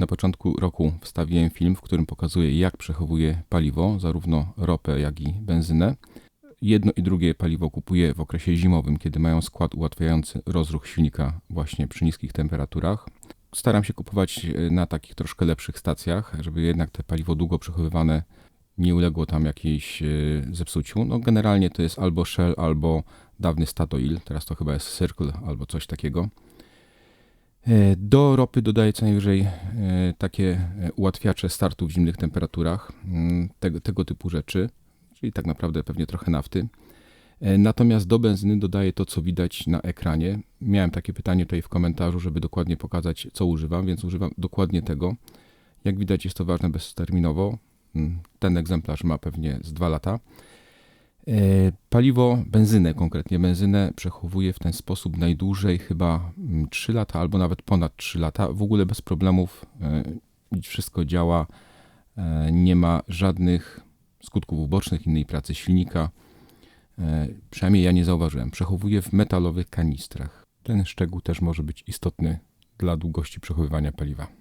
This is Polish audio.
Na początku roku wstawiłem film, w którym pokazuję, jak przechowuję paliwo, zarówno ropę, jak i benzynę. Jedno i drugie paliwo kupuję w okresie zimowym, kiedy mają skład ułatwiający rozruch silnika właśnie przy niskich temperaturach. Staram się kupować e, na takich troszkę lepszych stacjach, żeby jednak te paliwo długo przechowywane nie uległo tam jakiejś e, zepsuciu. No generalnie to jest albo Shell, albo dawny Statoil, teraz to chyba jest Circle albo coś takiego. E, Do ropy dodaję co najwyżej e, takie e, ułatwiacze startu w zimnych temperaturach, mm, tego, tego typu rzeczy, czyli tak naprawdę pewnie trochę nafty. Natomiast do benzyny dodaję to, co widać na ekranie. Miałem takie pytanie tutaj w komentarzu, żeby dokładnie pokazać, co używam, więc używam dokładnie tego. Jak widać, jest to ważne bezterminowo. Mm, Ten egzemplarz ma pewnie z 2 lata. Paliwo, benzynę konkretnie, benzynę przechowuję w ten sposób najdłużej chyba mm, 3 lata albo nawet ponad 3 lata. W ogóle bez problemów e, wszystko działa, e, nie ma żadnych skutków ubocznych innej pracy silnika. E, Przynajmniej ja nie zauważyłem. Przechowuję w metalowych kanistrach. Ten szczegół też może być istotny dla długości przechowywania paliwa.